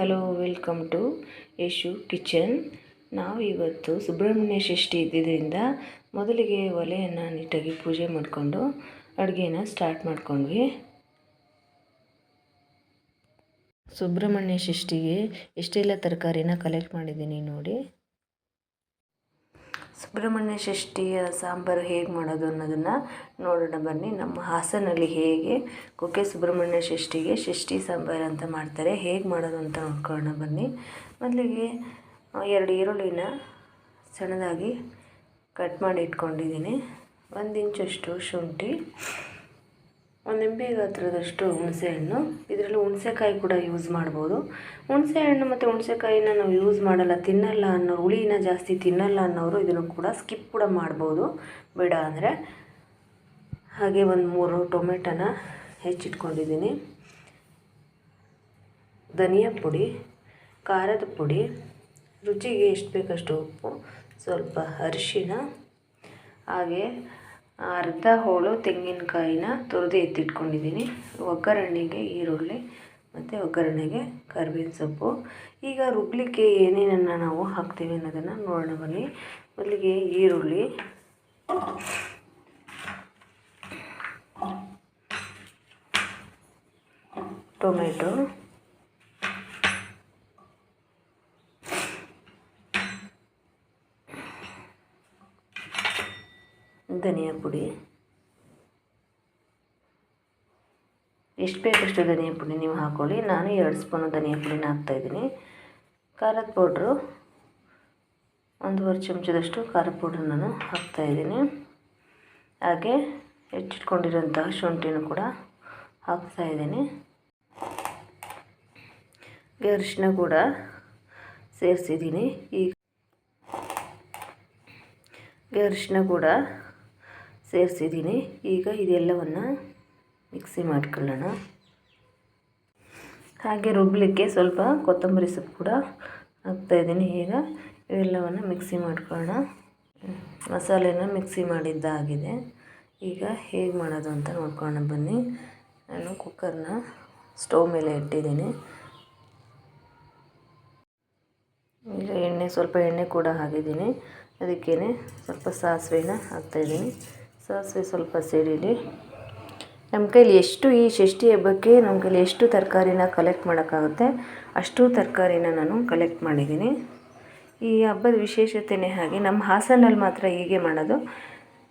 Hello, welcome to Yashu kitchen. ನಾವು ಇವತ್ತು ಸುಬ್ರಹ್ಮಣ್ಯ ಷಷ್ಠಿ ಇದ್ದಿದ್ದರಿಂದ ಮೊದಲಿಗೆ ಒಲೆಯನ್ನು ನೀಟಾಗಿ ಪೂಜೆ ಮಾಡಿಕೊಂಡು ಅಡುಗೆನ ಸ್ಟಾರ್ಟ್ ಮಾಡ್ಕೊಂಡ್ವಿ. ಸುಬ್ರಹ್ಮಣ್ಯ ಷಷ್ಠಿಗೆ ಎಷ್ಟೆಲ್ಲ ತರಕಾರಿನ ಕಲೆಕ್ಟ್ ಮಾಡಿದ್ದೀನಿ ನೋಡಿ. ಸುಬ್ರಹ್ಮಣ್ಯ ಷಷ್ಠಿಯ ಸಾಂಬಾರು ಹೇಗೆ ಮಾಡೋದು ಅನ್ನೋದನ್ನು ನೋಡೋಣ ಬನ್ನಿ. ನಮ್ಮ ಹಾಸನಲ್ಲಿ ಹೇಗೆ ಕುಕ್ಕೆ ಸುಬ್ರಹ್ಮಣ್ಯ ಷಷ್ಠಿಗೆ ಷಷ್ಠಿ ಸಾಂಬಾರು ಅಂತ ಮಾಡ್ತಾರೆ, ಹೇಗೆ ಮಾಡೋದು ಅಂತ ನೋಡ್ಕೊಳ್ಳೋಣ ಬನ್ನಿ. ಮೊದಲಿಗೆ ಎರಡು ಈರುಳ್ಳಿನ ಸಣ್ಣದಾಗಿ ಕಟ್ ಮಾಡಿ ಇಟ್ಕೊಂಡಿದ್ದೀನಿ. ಒಂದು ಇಂಚಷ್ಟು ಶುಂಠಿ ಒಂದು ನಿಂಬೆ ಗಾತ್ರದಷ್ಟು ಹುಣಸೆಹಣ್ಣು. ಇದರಲ್ಲಿ ಹುಣಸೆಕಾಯಿ ಕೂಡ ಯೂಸ್ ಮಾಡ್ಬೋದು. ಹುಣಸೆಹಣ್ಣು ಮತ್ತು ಹುಣಸೆಕಾಯಿನ ನಾವು ಯೂಸ್ ಮಾಡಲ್ಲ, ತಿನ್ನಲ್ಲ ಅನ್ನೋ ಹುಳಿನ ಜಾಸ್ತಿ ತಿನ್ನಲ್ಲ ಅನ್ನೋರು ಇದನ್ನು ಕೂಡ ಸ್ಕಿಪ್ ಕೂಡ ಮಾಡ್ಬೋದು. ಬೇಡ ಅಂದರೆ. ಹಾಗೆ ಒಂದು ಮೂರು ಟೊಮೆಟೊನ ಹೆಚ್ಚಿಟ್ಕೊಂಡಿದ್ದೀನಿ. ಧನಿಯಾ ಪುಡಿ, ಖಾರದ ಪುಡಿ, ರುಚಿಗೆ ಎಷ್ಟು ಬೇಕಷ್ಟು ಉಪ್ಪು, ಸ್ವಲ್ಪ ಅರಿಶಿನ ಹಾಗೆ ಅರ್ಧ ಹೋಳು ತೆಂಗಿನಕಾಯಿನ ತುರಿದು ಎತ್ತಿಟ್ಕೊಂಡಿದ್ದೀನಿ. ಒಗ್ಗರಣೆಗೆ ಈರುಳ್ಳಿ ಮತ್ತು ಒಗ್ಗರಣೆಗೆ ಕರ್ಬೇವಿನ ಸೊಪ್ಪು. ಈಗ ರುಬ್ಲಿಕ್ಕೆ ಏನೇನನ್ನು ನಾವು ಹಾಕ್ತೀವಿ ಅನ್ನೋದನ್ನು ನೋಡೋಣ ಬನ್ನಿ. ಮೊದಲಿಗೆ ಈರುಳ್ಳಿ. ಟೊಮೆಟೊ. ಧನಿಯಾ ಪುಡಿ. ಎಷ್ಟು ಬೇಕಷ್ಟು ಧನಿಯಾ ಪುಡಿ ನೀವು ಹಾಕ್ಕೊಳ್ಳಿ ನಾನು ಎರಡು ಸ್ಪೂನು ಧನಿಯಾ ಪುಡಿನ ಹಾಕ್ತಾಯಿದ್ದೀನಿ ಖಾರದ ಪೌಡ್ರು, ಒಂದೂವರೆ ಚಮಚದಷ್ಟು ಖಾರದ ಪೌಡ್ರ್ ನಾನು ಹಾಕ್ತಾಯಿದ್ದೀನಿ ಹಾಗೆ ಹೆಚ್ಚಿಟ್ಕೊಂಡಿರೋಂತಹ ಶುಂಠಿನೂ ಕೂಡ ಹಾಕ್ತಾಯಿದ್ದೀನಿ ಅರಿಶಿನ ಕೂಡ ಸೇರಿಸಿದ್ದೀನಿ. ಈಗ ಅರಿಶಿನ ಕೂಡ ಸೇರಿಸಿದ್ದೀನಿ. ಈಗ ಇದೆಲ್ಲವನ್ನು ಮಿಕ್ಸಿ ಮಾಡ್ಕೊಳ್ಳೋಣ. ಹಾಗೆ ರುಬ್ಬಲಿಕ್ಕೆ ಸ್ವಲ್ಪ ಕೊತ್ತಂಬರಿ ಸೊಪ್ಪು ಕೂಡ ಹಾಕ್ತಾಯಿದ್ದೀನಿ ಈಗ. ಇವೆಲ್ಲವನ್ನು ಮಿಕ್ಸಿ ಮಾಡ್ಕೊಳ್ಳೋಣ. ಮಸಾಲೆನ ಮಿಕ್ಸಿ ಮಾಡಿದ್ದಾಗಿದೆ. ಈಗ ಹೇಗೆ ಮಾಡೋದು ಅಂತ ನೋಡ್ಕೊಳ್ಳೋಣ ಬನ್ನಿ. ನಾನು ಕುಕ್ಕರ್ನ ಸ್ಟವ್ ಮೇಲೆ ಇಟ್ಟಿದ್ದೀನಿ. ಈಗ ಎಣ್ಣೆ ಸ್ವಲ್ಪ ಎಣ್ಣೆ ಕೂಡ ಹಾಕಿದ್ದೀನಿ. ಅದಕ್ಕೇ ಸ್ವಲ್ಪ ಸಾಸಿವೆನ ಹಾಕ್ತಾಯಿದ್ದೀನಿ ಸಾಸಿವೆ ಸ್ವಲ್ಪ ಸಿಡಿಲಿ ನಮ್ಮ ಕೈಲಿ ಎಷ್ಟು ಈ ಷಷ್ಠಿ ಹಬ್ಬಕ್ಕೆ ನಮ್ಮ ಕೈಲಿ ಎಷ್ಟು ತರಕಾರಿನ ಕಲೆಕ್ಟ್ ಮಾಡೋಕ್ಕಾಗುತ್ತೆ ಅಷ್ಟು ತರಕಾರಿನ ನಾನು ಕಲೆಕ್ಟ್ ಮಾಡಿದ್ದೀನಿ. ಈ ಹಬ್ಬದ ವಿಶೇಷತೆಯೇ ಹಾಗೆ ನಮ್ಮ ಹಾಸನಲ್ಲಿ ಮಾತ್ರ ಹೀಗೆ ಮಾಡೋದು.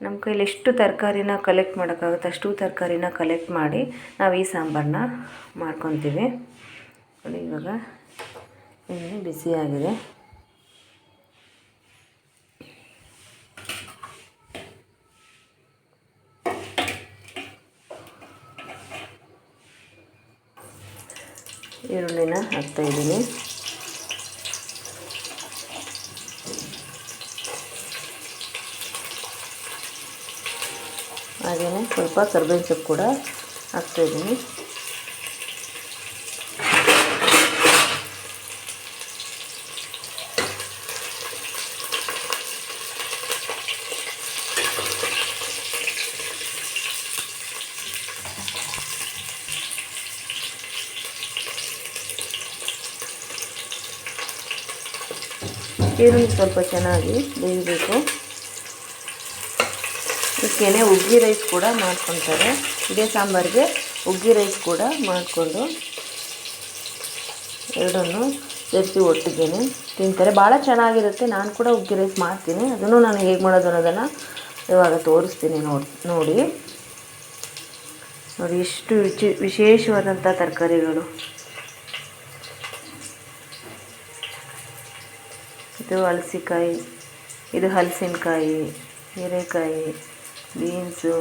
ನಮ್ಮ ಕೈಲಿ ಎಷ್ಟು ತರಕಾರಿನ ಕಲೆಕ್ಟ್ ಮಾಡೋಕ್ಕಾಗುತ್ತೆ ಅಷ್ಟು ತರಕಾರಿನ ಕಲೆಕ್ಟ್ ಮಾಡಿ ನಾವು ಈ ಸಾಂಬಾರನ್ನ ಮಾಡ್ಕೊತೀವಿ. ಇವಾಗ ಎಣ್ಣೆ ಬಿಸಿಯಾಗಿದೆ ಈರುಳ್ಳಿನ ಹಾಕ್ತಾಯಿದ್ದೀನಿ ಹಾಗೆಯೇ ಸ್ವಲ್ಪ ಕರ್ಬೇವಿನ ಸೊಪ್ಪು ಕೂಡ ಹಾಕ್ತಾಯಿದ್ದೀನಿ ಈರುಳ್ಳಿ ಸ್ವಲ್ಪ ಚೆನ್ನಾಗಿ ಬೇಯಬೇಕು ಇದಕ್ಕೇನೆ ಉಗ್ಗಿ ರೈಸ್ ಕೂಡ ಮಾಡ್ಕೊತಾರೆ. ಇದೇ ಸಾಂಬಾರಿಗೆ ಉಗ್ಗಿ ರೈಸ್ ಕೂಡ ಮಾಡಿಕೊಂಡು ಎರಡನ್ನು ಸೇರಿಸಿ ಒಟ್ಟಿದ್ದೇನೆ ತಿಂತಾರೆ. ಭಾಳ ಚೆನ್ನಾಗಿರುತ್ತೆ. ನಾನು ಕೂಡ ಉಗ್ಗಿ ರೈಸ್ ಮಾಡ್ತೀನಿ. ಅದನ್ನು ನಾನು ಹೇಗೆ ಮಾಡೋದು ಅನ್ನೋದನ್ನು ಇವಾಗ ತೋರಿಸ್ತೀನಿ ನೋಡಿ ನೋಡಿ. ನೋಡಿ, ಎಷ್ಟು ವಿಶೇಷವಾದಂಥ ತರಕಾರಿಗಳು. ಇದು ಹಲಸಿಕಾಯಿ, ಇದು ಹಲಸಿನಕಾಯಿ, ಹೀರೆಕಾಯಿ, ಬೀನ್ಸು,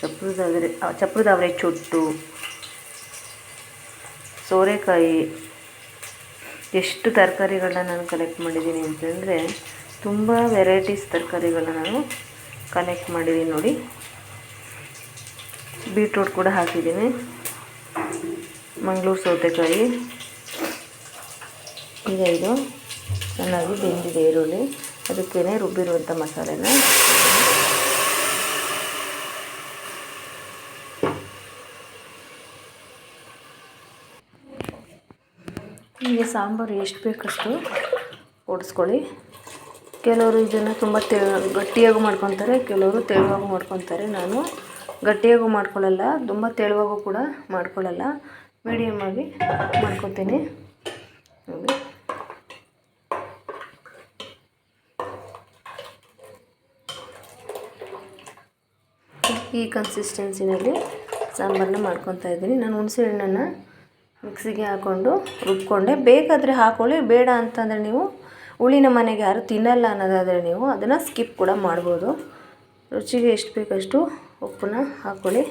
ಚಪ್ರದವರೆ ಚಪ್ರದವರೆ ಚುಟ್ಟು, ಸೋರೆಕಾಯಿ. ಎಷ್ಟು ತರಕಾರಿಗಳನ್ನ ನಾನು ಕಲೆಕ್ಟ್ ಮಾಡಿದ್ದೀನಿ ಅಂತಂದರೆ ತುಂಬ ವೆರೈಟೀಸ್ ತರಕಾರಿಗಳನ್ನ ನಾನು ಕಲೆಕ್ಟ್ ಮಾಡಿದ್ದೀನಿ ನೋಡಿ. ಬೀಟ್ರೂಟ್ ಕೂಡ ಹಾಕಿದ್ದೀನಿ. ಮಂಗಳೂರು ಸೌತೆಕಾಯಿ. ಈಗ ಇದು ಚೆನ್ನಾಗಿ ಬೆಂದಿದೆ ಈರುಳ್ಳಿ. ಅದಕ್ಕೇ ರುಬ್ಬಿರುವಂಥ ಮಸಾಲೆನ. ನಿಮಗೆ ಸಾಂಬಾರು ಎಷ್ಟು ಬೇಕಷ್ಟು ಓಡಿಸ್ಕೊಳ್ಳಿ. ಕೆಲವರು ಇದನ್ನು ತುಂಬ ತೆ, ಗಟ್ಟಿಯಾಗೂ ಮಾಡ್ಕೊತಾರೆ, ಕೆಲವರು ತೆಳುವಾಗೂ ಮಾಡ್ಕೊತಾರೆ. ನಾನು ಗಟ್ಟಿಯಾಗೂ ಮಾಡ್ಕೊಳ್ಳಲ್ಲ, ತುಂಬ ತೆಳುವಾಗೂ ಕೂಡ ಮಾಡ್ಕೊಳ್ಳಲ್ಲ. ಮೀಡಿಯಮ್ ಆಗಿ ಮಾಡ್ಕೊತೀನಿ ನೋಡಿ ಈ ಕನ್ಸಿಸ್ಟೆನ್ಸಿನಲ್ಲಿ ಸಾಂಬಾರನ್ನ ಮಾಡ್ಕೊತಾ ಇದ್ದೀನಿ. ನಾನು ಹುಣಸೆ ಹಣ್ಣನ್ನು ಮಿಕ್ಸಿಗೆ ಹಾಕ್ಕೊಂಡು ರುಬ್ಕೊಂಡೆ. ಬೇಕಾದರೆ ಹಾಕ್ಕೊಳ್ಳಿ ಬೇಡ ಅಂತಂದರೆ ನೀವು ಹುಳಿನ ಮನೆಗೆ ಯಾರು ತಿನ್ನಲ್ಲ ಅನ್ನೋದಾದರೆ ನೀವು ಅದನ್ನು ಸ್ಕಿಪ್ ಕೂಡ ಮಾಡ್ಬೋದು. ರುಚಿಗೆ ಎಷ್ಟು ಬೇಕಷ್ಟು ಉಪ್ಪನ್ನ ಹಾಕ್ಕೊಳ್ಳಿ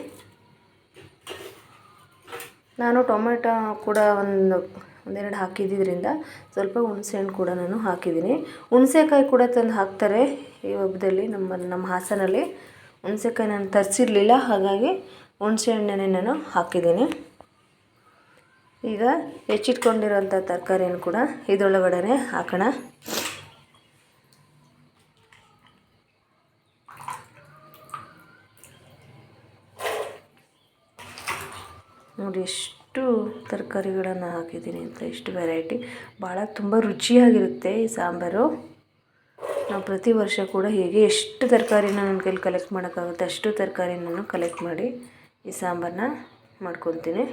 ನಾನು ಟೊಮೆಟೊ ಕೂಡ ಒಂದು, ಒಂದೆರಡು ಹಾಕಿದ್ದರಿಂದ ಸ್ವಲ್ಪ ಹುಣಸೆಹಣ್ಣು ಕೂಡ ನಾನು ಹಾಕಿದ್ದೀನಿ. ಹುಣಸೆಕಾಯಿ ಕೂಡ ತಂದು ಹಾಕ್ತಾರೆ ಈ ಹಬ್ಬದಲ್ಲಿ ನಮ್ಮ ನಮ್ಮ ಹಾಸನಲ್ಲಿ. ಹುಣಸೆಕಾಯಿ ನಾನು ತರಿಸಿರ್ಲಿಲ್ಲ, ಹಾಗಾಗಿ ಹುಣಸೆ ಹಣ್ಣನ್ನೇ ನಾನು ಹಾಕಿದ್ದೀನಿ. ಈಗ ಹೆಚ್ಚಿಟ್ಕೊಂಡಿರೋಂಥ ತರಕಾರಿಯನ್ನು ಕೂಡ ಇದರೊಳಗಡೆ ಹಾಕೋಣ. ನೋಡಿ, ಎಷ್ಟು ತರಕಾರಿಗಳನ್ನು ಹಾಕಿದ್ದೀನಿ ಅಂತ, ಎಷ್ಟು ವೆರೈಟಿ ಭಾಳ ತುಂಬ ರುಚಿಯಾಗಿರುತ್ತೆ ಈ ಸಾಂಬಾರು. ನಾವು ಪ್ರತಿ ವರ್ಷ ಕೂಡ ಹೇಗೆ ಎಷ್ಟು ತರಕಾರಿನ ನನ್ನ ಕೈಲಿ ಕಲೆಕ್ಟ್ ಮಾಡೋಕ್ಕಾಗುತ್ತೆ ಅಷ್ಟು ತರಕಾರಿ ನಾನು ಕಲೆಕ್ಟ್ ಮಾಡಿ ಈ ಸಾಂಬಾರನ್ನ ಮಾಡ್ಕೊತೀನಿ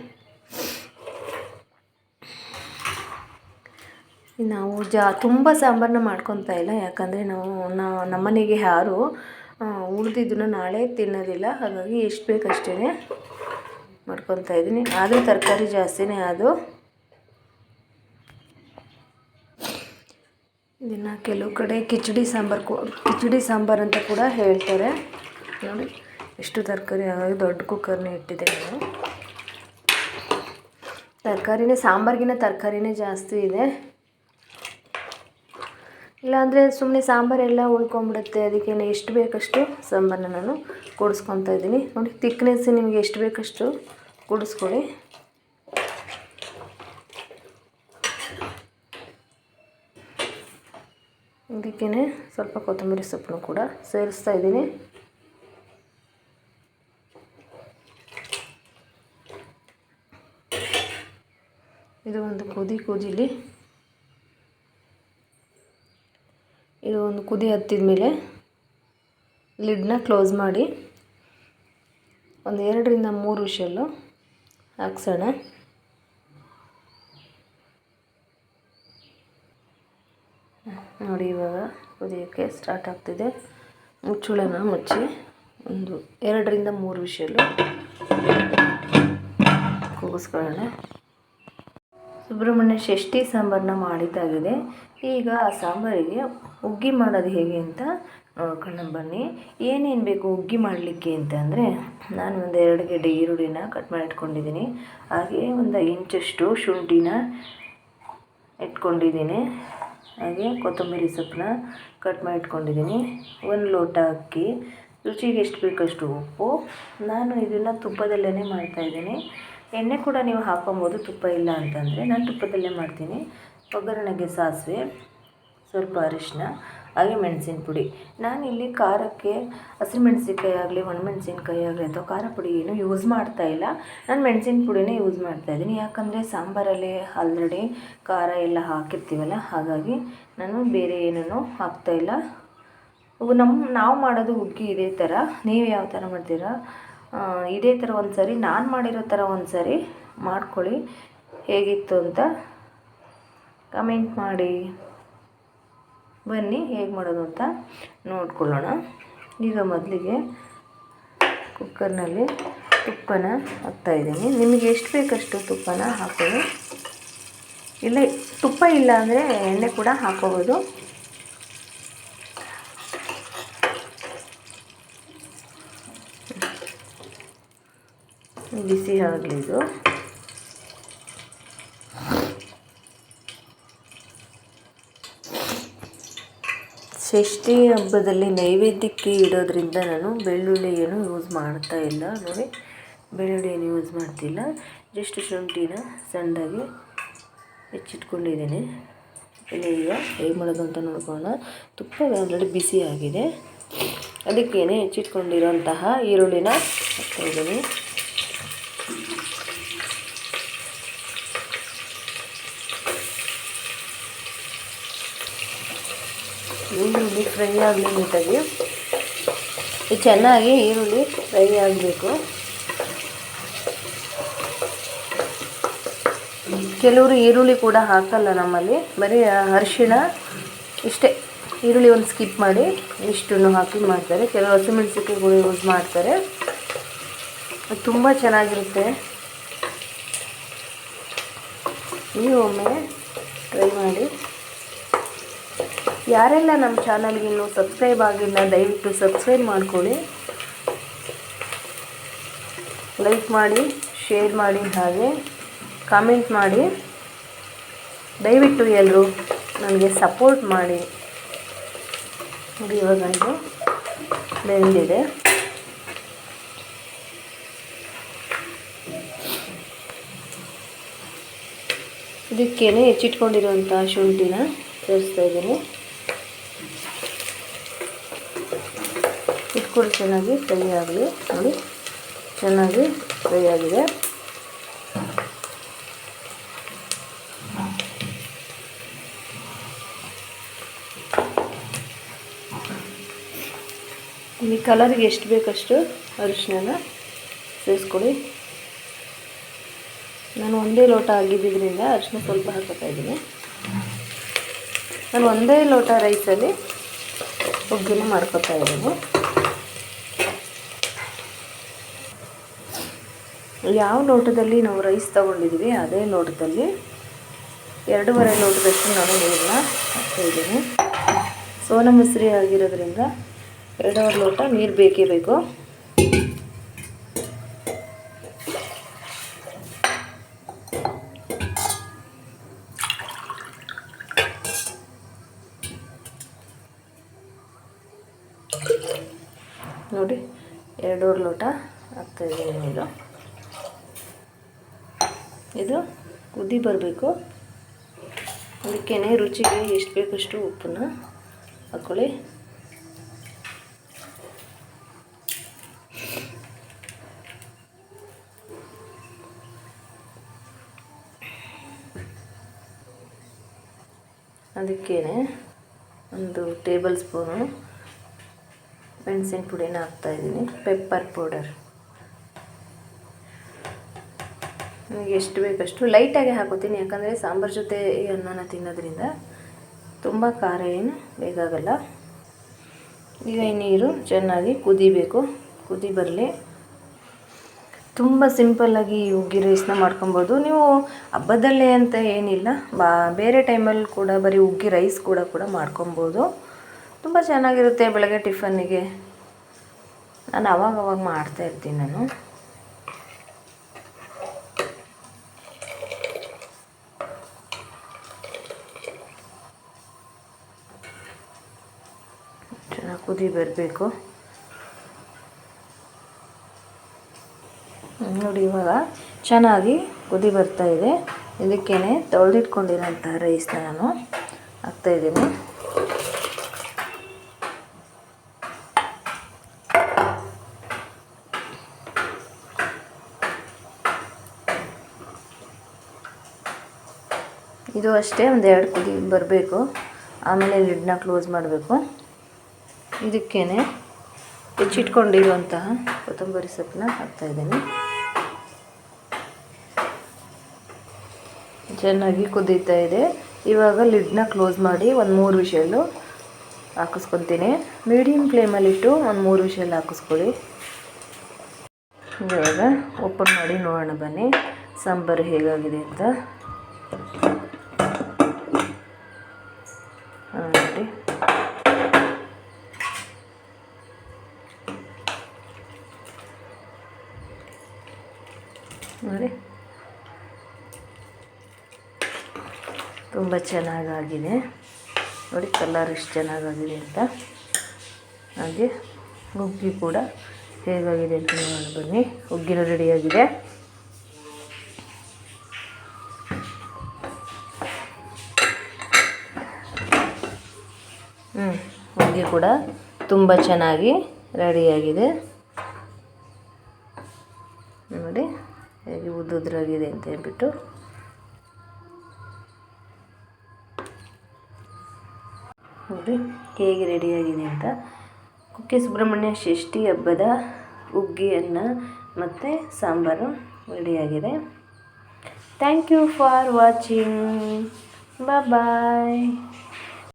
ನಾವು ಜಾ ತುಂಬ ಸಾಂಬಾರನ್ನ ಮಾಡ್ಕೊತಾ ಇಲ್ಲ, ಯಾಕಂದರೆ ನಾವು ನಮ್ಮನೆಗೆ ಯಾರು ಉಳಿದಿದ್ದನ್ನು ನಾಳೆ ತಿನ್ನೋದಿಲ್ಲ. ಹಾಗಾಗಿ ಎಷ್ಟು ಬೇಕಷ್ಟೇ ಮಾಡ್ಕೊತಾ ಇದ್ದೀನಿ. ಆದರೂ ತರಕಾರಿ ಜಾಸ್ತಿನೇ ಅದು. ಇದನ್ನು ಕೆಲವು ಕಡೆ ಕಿಚಡಿ ಸಾಂಬಾರು ಕೂ, ಕಿಚಡಿ ಸಾಂಬಾರು ಅಂತ ಕೂಡ ಹೇಳ್ತಾರೆ. ನೋಡಿ, ಎಷ್ಟು ತರಕಾರಿ ಹಾಗಾಗಿ ದೊಡ್ಡ ಕುಕ್ಕರ್ನೇ ಇಟ್ಟಿದೆ ನಾನು ತರಕಾರಿನೇ, ಸಾಂಬಾರಿಗಿನ ತರಕಾರಿನೇ ಜಾಸ್ತಿ ಇದೆ. ಇಲ್ಲಾಂದರೆ ಸುಮ್ಮನೆ ಸಾಂಬಾರೆಲ್ಲ ಉಳ್ಕೊಂಬಿಡುತ್ತೆ. ಅದಕ್ಕೆ ನಾನು ಎಷ್ಟು ಬೇಕಷ್ಟು ಸಾಂಬಾರನ್ನ ನಾನು ಕೂಡಿಸ್ಕೊತಾ ಇದ್ದೀನಿ. ನೋಡಿ ತಿಕ್ನೆಸ್ ನಿಮಗೆ ಎಷ್ಟು ಬೇಕಷ್ಟು ಕೂಡಿಸ್ಕೊಳ್ಳಿ ಇದಕ್ಕೇ ಸ್ವಲ್ಪ ಕೊತ್ತಂಬರಿ ಸೊಪ್ಪನ್ನು ಕೂಡ ಸೇರಿಸ್ತಾ ಇದ್ದೀನಿ. ಇದು ಒಂದು ಕುದಿ ಕುದಿಲಿ. ಇದು ಒಂದು ಕುದಿ ಹತ್ತಿದ ಮೇಲೆ ಲಿಡ್ನ ಕ್ಲೋಸ್ ಮಾಡಿ ಒಂದು ಎರಡರಿಂದ ಮೂರು ವಿಷಲ್ಲು ಹಾಕ್ಸೋಣ. ನೋಡಿ, ಇವಾಗ ಕುದಿಯೋಕ್ಕೆ ಸ್ಟಾರ್ಟ್ ಆಗ್ತಿದೆ. ಮುಚ್ಚುಳನ ಮುಚ್ಚಿ ಒಂದು ಎರಡರಿಂದ ಮೂರು ವಿಷಯಲು ಕೂಗಿಸ್ಕೊಳ್ಳೋಣ. ಸುಬ್ರಹ್ಮಣ್ಯ ಷಷ್ಠಿ ಸಾಂಬಾರನ್ನ ಮಾಡಿದ್ದಾಗಿದೆ. ಈಗ ಆ ಸಾಂಬಾರಿಗೆ ಉಗ್ಗಿ ಮಾಡೋದು ಹೇಗೆ ಅಂತ ನೋಡ್ಕೊಂಡು ಬನ್ನಿ. ಏನೇನು ಬೇಕು ಉಗ್ಗಿ ಮಾಡಲಿಕ್ಕೆ ಅಂತ ಅಂದರೆ, ನಾನು ಒಂದು ಎರಡು ಗೆಡ್ಡೆ ಈರುಳ್ಳಿನ ಕಟ್ ಮಾಡಿ ಇಟ್ಕೊಂಡಿದ್ದೀನಿ ಹಾಗೆ ಒಂದು ಇಂಚಷ್ಟು ಶುಂಠಿನ ಇಟ್ಕೊಂಡಿದ್ದೀನಿ. ಹಾಗೆ ಕೊತ್ತಂಬರಿ ಸೊಪ್ಪನ್ನ ಕಟ್ ಮಾಡಿ ಇಟ್ಕೊಂಡಿದ್ದೀನಿ ಒಂದು ಲೋಟ ಅಕ್ಕಿ. ರುಚಿಗೆ ಎಷ್ಟು ಬೇಕಷ್ಟು ಉಪ್ಪು. ನಾನು ಇದನ್ನು ತುಪ್ಪದಲ್ಲೇ ಮಾಡ್ತಾಯಿದ್ದೀನಿ ಎಣ್ಣೆ ಕೂಡ ನೀವು ಹಾಕೊಬೋದು ತುಪ್ಪ ಇಲ್ಲ ಅಂತಂದರೆ. ನಾನು ತುಪ್ಪದಲ್ಲೇ ಮಾಡ್ತೀನಿ. ಒಗ್ಗರಣೆಗೆ ಸಾಸಿವೆ, ಸ್ವಲ್ಪ ಅರಿಶಿನ ಹಾಗೆ ಮೆಣಸಿನ ಪುಡಿ. ನಾನಿಲ್ಲಿ ಖಾರಕ್ಕೆ ಹಸಿಮೆಣ್ಸಿನ್ಕಾಯಿ ಆಗಲಿ ಒಣಮೆಣ್ಸಿನ್ಕಾಯಿ ಆಗಲಿ ಅಥವಾ ಖಾರ ಪುಡಿ ಏನು ಯೂಸ್ ಮಾಡ್ತಾ ಇಲ್ಲ. ನಾನು ಮೆಣಸಿನ ಪುಡಿನೇ ಯೂಸ್ ಮಾಡ್ತಾ ಇದ್ದೀನಿ. ಯಾಕಂದರೆ ಸಾಂಬಾರಲ್ಲಿ ಆಲ್ರೆಡಿ ಖಾರ ಎಲ್ಲ ಹಾಕಿರ್ತೀವಲ್ಲ, ಹಾಗಾಗಿ ನಾನು ಬೇರೆ ಏನೂ ಹಾಕ್ತಾಯಿಲ್ಲ ನಮ್ಮ ನಾವು ಮಾಡೋದು ಹುಗ್ಗಿ ಇದೇ ಥರ ನೀವು ಯಾವ ಥರ ಮಾಡ್ತೀರಾ? ಇದೇ ಥರ ಒಂದು ಸರಿ ನಾನು ಮಾಡಿರೋ ಥರ ಒಂದು ಸರಿ ಮಾಡ್ಕೊಳ್ಳಿ. ಹೇಗಿತ್ತು ಅಂತ ಕಮೆಂಟ್ ಮಾಡಿ. ಬನ್ನಿ ಹೇಗೆ ಮಾಡೋದು ಅಂತ ನೋಡ್ಕೊಳ್ಳೋಣ. ಈಗ ಮೊದಲಿಗೆ ಕುಕ್ಕರ್ನಲ್ಲಿ ತುಪ್ಪನ ಹಾಕ್ತಾಯಿದ್ದೀನಿ ನಿಮಗೆ ಎಷ್ಟು ಬೇಕಷ್ಟು ತುಪ್ಪನ ಹಾಕೋದು ಇಲ್ಲ, ತುಪ್ಪ ಇಲ್ಲ ಅಂದರೆ ಎಣ್ಣೆ ಕೂಡ ಹಾಕೋಬೋದು ಬಿಸಿ ಆಗಲಿ ಇದು. ಷಷ್ಠಿ ಹಬ್ಬದಲ್ಲಿ ನೈವೇದ್ಯಕ್ಕೆ ಇಡೋದ್ರಿಂದ ನಾನು ಬೆಳ್ಳುಳ್ಳಿ ಏನು ಯೂಸ್ ಮಾಡ್ತಾ ಇಲ್ಲ. ನೋಡಿ ಬೆಳ್ಳುಳ್ಳಿ ಏನು ಯೂಸ್ ಮಾಡ್ತಿಲ್ಲ. ಜಸ್ಟ್ ಶುಂಠಿನ ಸಣ್ಣದಾಗಿ ಹೆಚ್ಚಿಟ್ಕೊಂಡಿದ್ದೀನಿ. ಇಲ್ಲಿ ಈಗ ಹೇಗೆ ಮಾಡೋದು ಅಂತ ನೋಡ್ಕೊಳ್ಳೋಣ. ತುಪ್ಪ ಆಲ್ರೆಡಿ ಬಿಸಿ ಆಗಿದೆ. ಅದಕ್ಕೇನೆ ಹೆಚ್ಚಿಟ್ಕೊಂಡಿರೋಂತಹ ಈರುಳ್ಳಿನ ಹಾಕ್ತಾಯಿದ್ದೀನಿ ಈರುಳ್ಳಿ ಫ್ರೈ ಆಗಲಿ ನೀಟಾಗಿ ಚೆನ್ನಾಗಿ ಈರುಳ್ಳಿ ಫ್ರೈ ಆಗಬೇಕು. ಕೆಲವರು ಈರುಳ್ಳಿ ಕೂಡ ಹಾಕಲ್ಲ ನಮ್ಮಲ್ಲಿ. ಬರೀ ಅರಿಶಿಣ ಇಷ್ಟೇ. ಈರುಳ್ಳಿ ಒಂದು ಸ್ಕಿಪ್ ಮಾಡಿ ಇಷ್ಟನ್ನು ಹಾಕಿ ಮಾಡ್ತಾರೆ. ಕೆಲವರು ಹಸಿಮೆಣಸಿಕಾಯಿ ಕೂಡ ಯೂಸ್ ಮಾಡ್ತಾರೆ. ಅದು ತುಂಬ ಚೆನ್ನಾಗಿರುತ್ತೆ. ನೀವು ಒಮ್ಮೆ ಟ್ರೈ ಮಾಡಿ. ಯಾರೆಲ್ಲ ನಮ್ಮ ಚಾನಲ್ಗೆ ಇನ್ನೂ ಸಬ್ಸ್ಕ್ರೈಬ್ ಆಗಿಲ್ಲ, ದಯವಿಟ್ಟು ಸಬ್ಸ್ಕ್ರೈಬ್ ಮಾಡ್ಕೊಳ್ಳಿ. ಲೈಕ್ ಮಾಡಿ ಶೇರ್ ಮಾಡಿ ಹಾಗೆ ಕಾಮೆಂಟ್ ಮಾಡಿ. ದಯವಿಟ್ಟು ಎಲ್ಲರೂ ನನಗೆ ಸಪೋರ್ಟ್ ಮಾಡಿ. ನೋಡಿ ಇವಾಗ ಇದು ಬೆಂದಿದೆ. ಇದಕ್ಕೇನೆ ಹೆಚ್ಚಿಟ್ಕೊಂಡಿರುವಂಥ ಶುಂಠಿನ ಸೇರಿಸ್ತಾ ಇದ್ದೀನಿ. ಇಟ್ಕೊಂಡು ಚೆನ್ನಾಗಿ ಫ್ರೈ ಆಗಲಿ. ನೋಡಿ, ಚೆನ್ನಾಗಿ ಫ್ರೈ ಆಗಿದೆ. ಈ ಕಲರ್ಗೆ ಎಷ್ಟು ಬೇಕಷ್ಟು ಅರಿಶಿನ ಸೇರಿಸ್ಕೊಳ್ಳಿ. ನಾನು ಒಂದೇ ಲೋಟ ಆಗಿದ್ದರಿಂದ ಅರಿಶಿನ ಸ್ವಲ್ಪ ಹಾಕೋತಾ ಇದ್ದೀನಿ. ನಾನು ಒಂದೇ ಲೋಟ ರೈಸಲ್ಲಿ ಹುಗ್ಗಿನ ಮಾಡ್ಕೊತಾ ಇದ್ದೀನಿ. ಯಾವ ಲೋಟದಲ್ಲಿ ನಾವು ರೈಸ್ ತೊಗೊಂಡಿದ್ದೀವಿ, ಅದೇ ಲೋಟದಲ್ಲಿ ಎರಡೂವರೆ ಲೋಟದಷ್ಟು ನಾನು ನೀರನ್ನ ಹಾಕ್ತಾಯಿದ್ದೀನಿ ಸೋನ ಮುಸ್ರಿ ಆಗಿರೋದ್ರಿಂದ ಎರಡೂವರೆ ಲೋಟ ನೀರು ಬೇಕೇ ಬೇಕು. ನೋಡಿ, ಎರಡೂವರೆ ಲೋಟ ಹಾಕ್ತಾಯಿದ್ದೀನಿ ನೀರು ಇದು ಕುದಿ ಬರಬೇಕು. ಅದಕ್ಕೇ ರುಚಿಗೆ ಎಷ್ಟು ಬೇಕಷ್ಟು ಉಪ್ಪನ್ನು ಹಾಕ್ಕೊಳ್ಳಿ ಅದಕ್ಕೇ ಒಂದು ಟೇಬಲ್ ಸ್ಪೂನು ಮೆಣಸಿನ ಪುಡಿನ ಹಾಕ್ತಾಯಿದ್ದೀನಿ ಪೆಪ್ಪರ್ ಪೌಡರ್. ನನಗೆ ಎಷ್ಟು ಬೇಕಷ್ಟು ಲೈಟಾಗಿ ಹಾಕೋತೀನಿ. ಯಾಕಂದರೆ ಸಾಂಬಾರು ಜೊತೆ ಅನ್ನನ ತಿನ್ನೋದ್ರಿಂದ ತುಂಬ ಖಾರ ಏನು ಬೇಕಾಗಲ್ಲ ಈಗ ಈ ನೀರು ಚೆನ್ನಾಗಿ ಕುದಿಬೇಕು. ಕುದಿ ಬರಲಿ. ತುಂಬ ಸಿಂಪಲ್ಲಾಗಿ ಈ ಉಗ್ಗಿ ರೈಸ್ನ ಮಾಡ್ಕೊಬೋದು. ನೀವು ಹಬ್ಬದಲ್ಲೇ ಅಂತ ಏನಿಲ್ಲ. ಬಾ, ಬೇರೆ ಟೈಮಲ್ಲಿ ಕೂಡ ಬರೀ ಉಗ್ಗಿ ರೈಸ್ ಕೂಡ ಕೂಡ ಮಾಡ್ಕೊಬೋದು. ತುಂಬ ಚೆನ್ನಾಗಿರುತ್ತೆ ಬೆಳಗ್ಗೆ ಟಿಫನ್ನಿಗೆ. ನಾನು ಅವಾಗ ಮಾಡ್ತಾ ಇರ್ತೀನಿ ನಾನು. ಚೆನ್ನಾಗಿ ಕುದಿ ಬರಬೇಕು. ನೋಡಿ ಇವಾಗ ಚೆನ್ನಾಗಿ ಕುದಿ ಬರ್ತಾ ಇದೆ. ಇದಕ್ಕೇ ತೊಳೆದಿಟ್ಕೊಂಡಿರೋಂಥ ರೈಸ್ನ ನಾನು ಹಾಕ್ತಾಯಿದ್ದೀನಿ ಇದು ಅಷ್ಟೇ, ಒಂದು ಎರಡು ಕುದಿ ಬರಬೇಕು. ಆಮೇಲೆ ಲಿಡ್ನ ಕ್ಲೋಸ್ ಮಾಡಬೇಕು. ಇದಕ್ಕೇ ಹೆಚ್ಚಿಟ್ಕೊಂಡಿರುವಂತಹ ಕೊತ್ತಂಬರಿ ಸೊಪ್ಪನ್ನ ಹಾಕ್ತಾಯಿದ್ದೀನಿ ಚೆನ್ನಾಗಿ ಕುದೀತಾ ಇದೆ. ಇವಾಗ ಲಿಡ್ನ ಕ್ಲೋಸ್ ಮಾಡಿ ಒಂದು ಮೂರು ವಿಷಲ್ಲು ಹಾಕಿಸ್ಕೊತೀನಿ. ಮೀಡಿಯಮ್ ಫ್ಲೇಮಲ್ಲಿಟ್ಟು ಒಂದು ಮೂರು ವಿಷಲ್ ಹಾಕಿಸ್ಕೊಳ್ಳಿ. ಇವಾಗ ಓಪನ್ ಮಾಡಿ ನೋಡೋಣ ಬನ್ನಿ. ಸಾಂಬಾರು ಹೇಗಾಗಿದೆ ಅಂತ ನೋಡಿ ನೋಡಿ ತುಂಬ ಚೆನ್ನಾಗಾಗಿದೆ. ನೋಡಿ ಕಲರ್ ಎಷ್ಟು ಚೆನ್ನಾಗಾಗಿದೆ ಅಂತ. ಹಾಗೆ ಹುಗ್ಗಿ ಕೂಡ ಹೇಗಾಗಿದೆ ಅಂತ ನೋಡಿ ಬನ್ನಿ. ಹುಗ್ಗಿನೂ ರೆಡಿಯಾಗಿದೆ ಹ್ಞೂ ಹುಗ್ಗಿ ಕೂಡ ತುಂಬ ಚೆನ್ನಾಗಿ ರೆಡಿಯಾಗಿದೆ ನೋಡಿ ಹೇಗೆ ಉದ್ದುದ್ರಾಗಿದೆ ಅಂತ ಹೇಳ್ಬಿಟ್ಟು. ನೋಡಿ, ಹೇಗೆ ರೆಡಿಯಾಗಿದೆ ಅಂತ. ಕುಕ್ಕೆ ಸುಬ್ರಹ್ಮಣ್ಯ ಷಷ್ಠಿ ಹಬ್ಬದ ಉಗ್ಗಿಯನ್ನು ಅನ್ನ ಮತ್ತು ಸಾಂಬಾರು ರೆಡಿಯಾಗಿದೆ. Thank you for watching bye